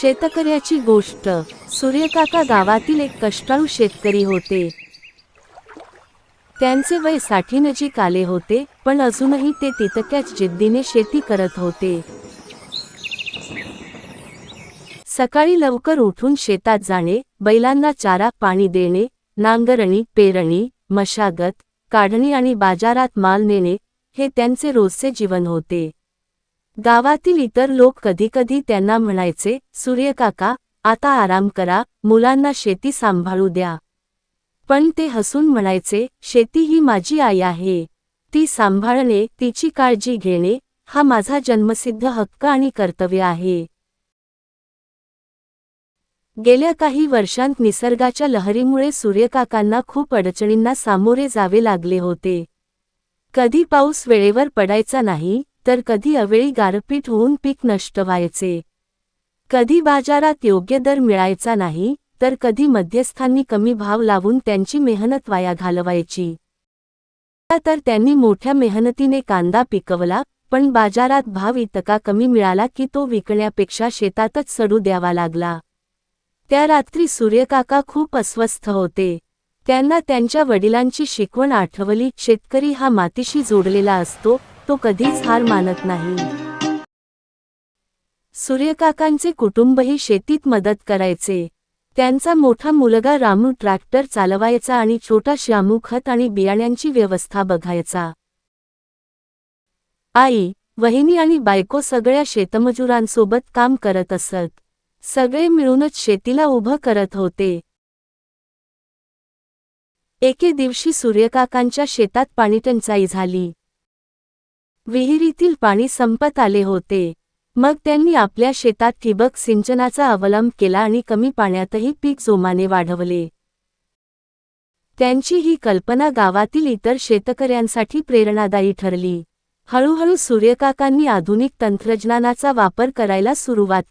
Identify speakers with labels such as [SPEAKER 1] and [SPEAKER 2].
[SPEAKER 1] शेतकऱ्याची गोष्ट. सूर्यकाका गावातील एक कष्टाळू शेतकरी होते. त्यांचे वयसाठी नजीक आले होते पण अजूनही ते तितक्याच जिद्दीने शेती करत होते. सकाळी लवकर उठून शेतात जाणे बैलांना चारा पाणी देणे नांगरणी पेरणी मशागत काढणी आणि बाजारात माल नेणे हे त्यांचे रोजचे जीवन होते. गावातील इतर लोक कधीकधी त्यांना म्हणायचे सूर्यकाका आता आराम करा मुलांना शेती सांभाळू द्या. पण ते हसून म्हणायचे शेती ही माझी आई आहे. ती सांभाळणे तिची काळजी घेणे हा माझा जन्मसिद्ध हक्क आणि कर्तव्य आहे. गेल्या काही वर्षांत निसर्गाच्या लहरीमुळे सूर्यकाकांना खूप अडचणींना सामोरे जावे लागले होते. कधी पाऊस वेळेवर पडायचा नाही तर कधी अवेळी गारपीट होऊन पीक नष्ट व्हायचे कधी बाजारात योग्य दर मिळायचा नाही तर कधी मध्यस्थांनी कमी भाव लावून त्यांची मेहनत वाया घालवायची. तर त्यांनी मोठ्या मेहनतीने कांदा पिकवला पण बाजारात भाव इतका कमी मिळाला की तो विकण्यापेक्षा शेतातच सडू द्यावा लागला. त्या रात्री सूर्यकाका खूप अस्वस्थ होते. त्यांना त्यांच्या वडिलांची शिकवण आठवली शेतकरी हा मातीशी जोडलेला असतो तो कधीच हार मानत नाही. सूर्यकाकांचे कुटुंबही शेतीत मदत करायचे. त्यांचा मोठा मुलगा रामू ट्रॅक्टर चालवायचा आणि छोटा श्यामू खत आणि बियाण्यांची व्यवस्था बघायचा. आई वहिनी आणि बायको सगळ्या शेतमजुरांसोबत काम करत असत. सगळे मिळूनच शेतीला उभं करत होते. एके दिवशी सूर्यकाकांच्या शेतात पाणीटंचाई झाली. विहिरीतील पाणी संपत आले होते. मग त्यांनी आपल्या शेतात ठिबक सिंचनाचा अवलंब केला आणि कमी पाण्यातही पीक जोमाने वाढवले. त्यांची ही कल्पना गावातील इतर शेतकऱ्यांसाठी प्रेरणादायी ठरली. हळूहळू सूर्यकाकांनी आधुनिक तंत्रज्ञानाचा वापर करायला सुरुवात केली